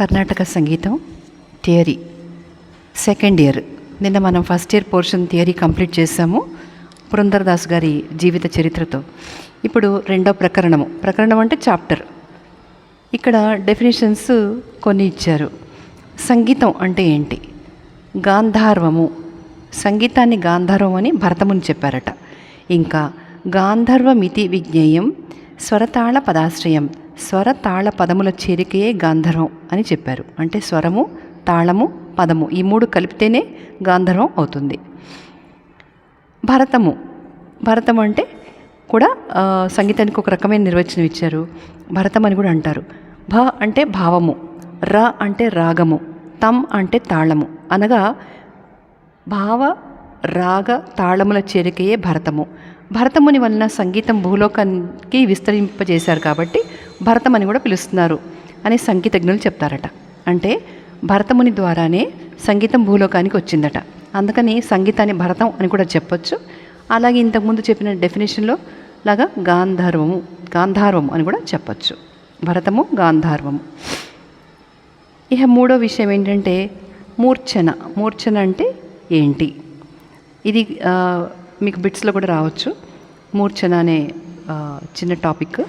కర్ణాటక సంగీతం theory. Second year నిన్న మనం first year portion theory complete చేసాము పురంధరదాస్ గారి జీవిత చరిత్రతో. ఇప్పుడు రెండో ప్రకరణము. ప్రకరణం అంటే చాప్టర్ ఇక్కడ డెఫినేషన్స్ కొన్ని ఇచ్చారు. సంగీతం అంటే ఏంటి? గాంధార్వము. సంగీతాన్ని గాంధర్వం అని భరతముని చెప్పారట. ఇంకా గాంధర్వమితి విజ్ఞేయం స్వరతాళ పదాశ్రయం స్వరతాళ పదముల చేరికయే గాంధర్వం అని చెప్పారు. అంటే స్వరము తాళము పదము ఈ మూడు కలిపితేనే గాంధర్వం అవుతుంది. భరతము భరతం అంటే కూడా సంగీతానికి ఒక రకమైన నిర్వచనం ఇచ్చారు. భరతం అని కూడా అంటారు. భ అంటే భావము ర అంటే రాగము తమ్ అంటే తాళము. అనగా భావ రాగ తాళముల చేరికయే భరతము. భరతముని వలన సంగీతం భూలోకానికి విస్తరింపజేశారు కాబట్టి భరతం అని కూడా పిలుస్తున్నారు అని సంగీతజ్ఞులు చెప్తారట. అంటే భరతముని ద్వారానే సంగీతం భూలోకానికి వచ్చిందట. అందుకని సంగీతాన్ని భరతం అని కూడా చెప్పొచ్చు. అలాగే ఇంతకుముందు చెప్పిన డెఫినేషన్లో లాగా గాంధర్వము గాంధార్వం అని కూడా చెప్పొచ్చు. భరతము గాంధార్వము. ఇక మూడో విషయం ఏంటంటే మూర్ఛన. మూర్ఛన అంటే ఏంటి? ఇది మీకు బిట్స్లో కూడా రావచ్చు. మూర్ఛన అనే చిన్న టాపిక్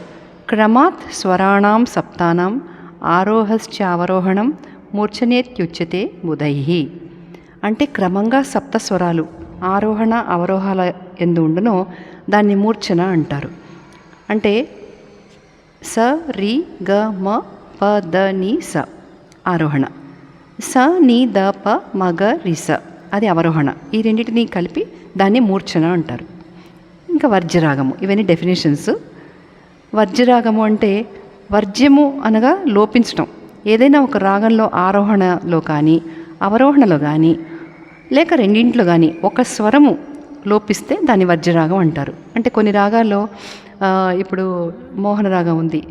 క్రమాత్ స్వరాణం సప్తానాం ఆరోహశ్చావరోహణం మూర్ఛనేత్యుచ్యతే బుధై అంటే క్రమంగా సప్త స్వరాలు ఆరోహణ అవరోహాల ఎందు ఉండునో దాన్ని మూర్ఛన అంటారు. అంటే స రి గ మ ప ద ని స ఆరోహణ. స ని ద ప మగ రి స అది అవరోహణ. ఈ రెండింటిని కలిపి దాన్ని మూర్ఛన అంటారు. ఇంకా వర్జరాగము ఇవన్నీ డెఫినేషన్స్ వర్జ్యరాగము అంటే వర్జ్యము అనగా లోపించటం. ఏదైనా ఒక రాగంలో ఆరోహణలో కానీ అవరోహణలో కానీ లేక రెండింట్లో కానీ ఒక స్వరము లోపిస్తే దాన్ని వర్జ్యరాగం అంటారు. అంటే కొన్ని రాగాల్లో ఇప్పుడు మోహన రాగం ఉంది.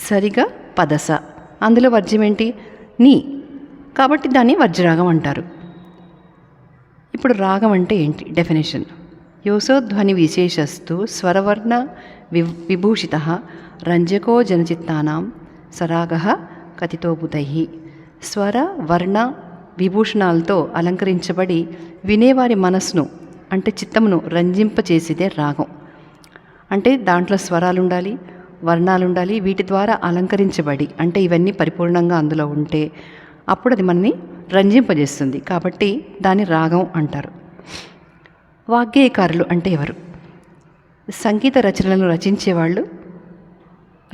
సరిగా పదస. అందులో వర్జ్యం ఏంటి? నీ. కాబట్టి దాన్ని వజ్రరాగం అంటారు. ఇప్పుడు రాగం అంటే ఏంటి? డెఫినేషన్. యోసోధ్వని విశేషస్తు స్వరవర్ణ వి విభూషిత రంజకో జనచిత్తానాం సరాగ కథితోబుధై స్వర వర్ణ విభూషణాలతో అలంకరించబడి వినేవారి మనస్సును అంటే చిత్తమును రంజింపచేసేదే రాగం. అంటే దాంట్లో స్వరాలు ఉండాలి వర్ణాలు ఉండాలి వీటి ద్వారా అలంకరించబడి అంటే ఇవన్నీ పరిపూర్ణంగా అందులో ఉంటే అప్పుడు అది మనని రంజింపజేస్తుంది. కాబట్టి దాన్ని రాగం అంటారు. వాగ్గేయకారులు అంటే ఎవరు? సంగీత రచనలను రచించేవాళ్ళు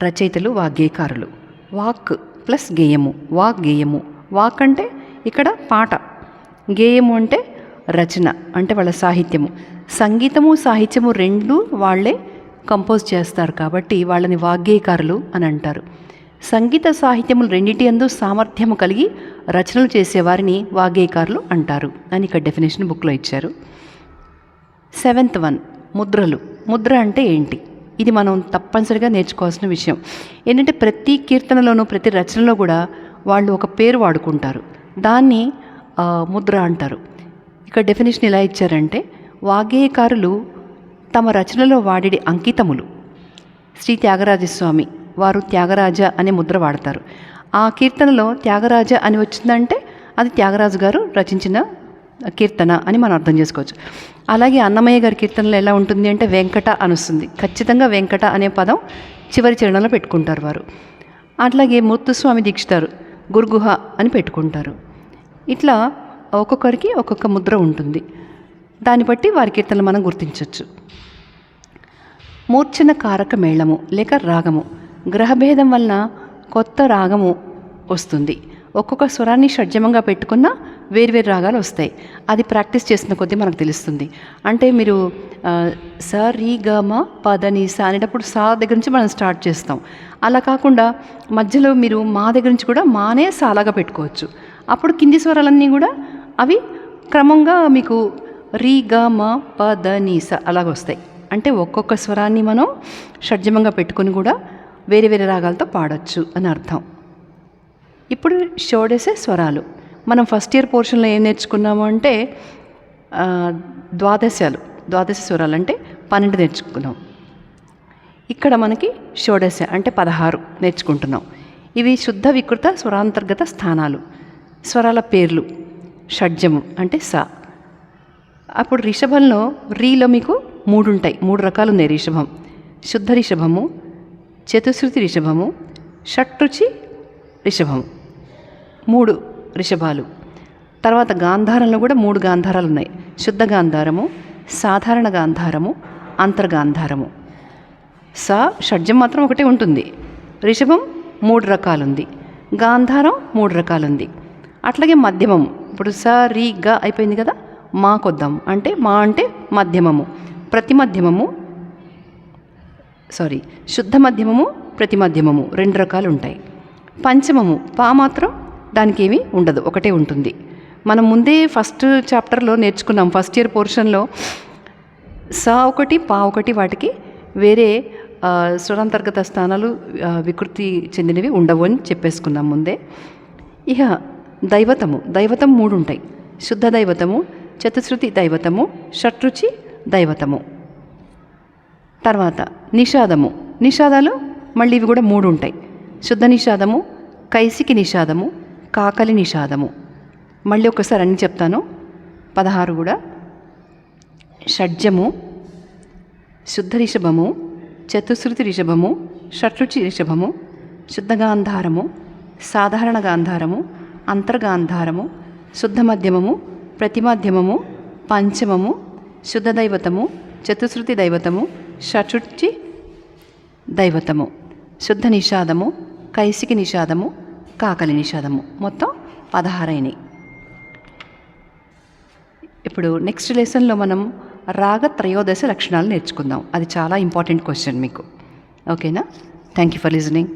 రచయితలు వాగ్గేయకారులు. వాక్ ప్లస్ గేయము. వాక్ గేయము. వాక్ అంటే ఇక్కడ పాట. గేయము అంటే రచన అంటే వాళ్ళ సాహిత్యము. సంగీతము సాహిత్యము రెండు వాళ్ళే కంపోజ్ చేస్తారు కాబట్టి వాళ్ళని వాగ్గేయకారులు అని అంటారు. సంగీత సాహిత్యములు రెండింటి అందు సామర్థ్యము కలిగి రచనలు చేసేవారిని వాగ్గేయకారులు అంటారు అని ఇక్కడ డెఫినేషన్ బుక్లో ఇచ్చారు. సెవెంత్ వన్ ముద్రలు. ముద్ర అంటే ఏంటి? ఇది మనం తప్పనిసరిగా నేర్చుకోవాల్సిన విషయం. ఏంటంటే ప్రతి కీర్తనలోనూ ప్రతి రచనలో కూడా వాళ్ళు ఒక పేరు వాడుకుంటారు. దాన్ని ముద్ర అంటారు. ఇక్కడ డెఫినేషన్ ఎలా ఇచ్చారంటే వాగ్గేయకారులు తమ రచనలో వాడే అంకితములు. శ్రీ త్యాగరాజస్వామి వారు త్యాగరాజ అనే ముద్ర వాడతారు. ఆ కీర్తనలో త్యాగరాజ అని వచ్చిందంటే అది త్యాగరాజు గారు రచించిన కీర్తన అని మనం అర్థం చేసుకోవచ్చు. అలాగే అన్నమయ్య గారి కీర్తనలో ఎలా ఉంటుంది అంటే వెంకట అనుస్తుంది ఖచ్చితంగా వెంకట అనే పదం చివరి చరణంలో పెట్టుకుంటారు వారు. అట్లాగే ముత్తుస్వామి దీక్షితారు గురుగుహ అని పెట్టుకుంటారు. ఇట్లా ఒక్కొక్కరికి ఒక్కొక్క ముద్ర ఉంటుంది. దాన్ని బట్టి వారి కీర్తనలు మనం గుర్తించవచ్చు మూర్ఛన కారక మేళము లేక రాగము. గ్రహభేదం వలన కొత్త రాగము వస్తుంది. ఒక్కొక్క స్వరాన్ని షడ్జమంగా పెట్టుకున్న వేర్వేరు రాగాలు వస్తాయి. అది ప్రాక్టీస్ చేసిన కొద్దీ మనకు తెలుస్తుంది. అంటే మీరు స రీ గ మ పద ని స అనేటప్పుడు సా దగ్గర నుంచి మనం స్టార్ట్ చేస్తాం. అలా కాకుండా మధ్యలో మీరు మా దగ్గర నుంచి కూడా మానే సాలాగా పెట్టుకోవచ్చు. అప్పుడు కింది స్వరాలన్నీ కూడా అవి క్రమంగా మీకు రీ గ మ ప ద ని స అలాగ వస్తాయి. అంటే ఒక్కొక్క స్వరాన్ని మనం షడ్జమంగా పెట్టుకొని కూడా వేరే వేరే రాగాలతో పాడొచ్చు అని అర్థం. ఇప్పుడు షోడేసే స్వరాలు. మనం ఫస్ట్ ఇయర్ పోర్షన్లో ఏం నేర్చుకున్నాము అంటే ద్వాదశాలు ద్వాదశ స్వరాలు అంటే పన్నెండు నేర్చుకున్నాం ఇక్కడ మనకి షోడశ అంటే పదహారు నేర్చుకుంటున్నాం. ఇవి శుద్ధ వికృత స్వరాంతర్గత స్థానాలు. స్వరాల పేర్లు షడ్జము అంటే స. అప్పుడు రిషభంలో రీలో మీకు మూడు ఉంటాయి. మూడు రకాలు ఉన్నాయి రిషభం. శుద్ధ రిషభము చతుశ్రుతి రిషభము షట్రుచి రిషభం మూడు రిషభాలు. తర్వాత గాంధారంలో కూడా మూడు గాంధారాలు ఉన్నాయి. శుద్ధ గాంధారము సాధారణ గాంధారము అంతర్గాంధారము. స షడ్జం మాత్రం ఒకటే ఉంటుంది. రిషభం మూడు రకాలుంది. గాంధారం మూడు రకాలుంది. అట్లాగే మధ్యమం. ఇప్పుడు స రీ గ అయిపోయింది కదా? మాకొద్దాం అంటే మా అంటే మధ్యమము. ప్రతి మధ్యమము సారీ శుద్ధ మధ్యమము ప్రతి మధ్యమము రెండు రకాలు ఉంటాయి పంచమము పా మాత్రం దానికి ఏమీ ఉండదు ఒకటే ఉంటుంది. మనం ముందే ఫస్ట్ చాప్టర్లో నేర్చుకున్నాం ఫస్ట్ ఇయర్ పోర్షన్లో సా ఒకటి పా ఒకటి వాటికి వేరే స్వరంతర్గత స్వరాంతర్గత స్థానాలు వికృతి చెందినవి ఉండవు అని చెప్పేసుకున్నాం ముందే. ఇక దైవతము దైవతం మూడు ఉంటాయి శుద్ధ దైవతము చతుశ్రుతి దైవతము షట్రుచి దైవతము. తర్వాత నిషాదము. నిషాదాలు మళ్ళీ ఇవి కూడా మూడు ఉంటాయి శుద్ధ నిషాదము కైసికి నిషాదము కాకలి నిషాదము. మళ్ళీ ఒకసారి అన్ని చెప్తాను. పదహారు కూడా. షడ్జము శుద్ధ రిషభము చతుశ్రుతి రిషభము షట్రుచి రిషభము శుద్ధ గాంధారము సాధారణ గాంధారము అంతర్గాంధారము శుద్ధ మధ్యమము ప్రతిమాధ్యమము పంచమము శుద్ధ దైవతము చతుశ్రుతి దైవతము షట్రుచి దైవతము. శుద్ధ నిషాదము కైసికి నిషాదము కాకలి నిషాదము. మొత్తం పదహారైనవి ఇప్పుడు నెక్స్ట్ లెసన్లో మనం రాగ త్రయోదశ లక్షణాలు నేర్చుకుందాం. అది చాలా ఇంపార్టెంట్ క్వశ్చన్ మీకు. ఓకేనా థ్యాంక్ యూ ఫర్ లిజనింగ్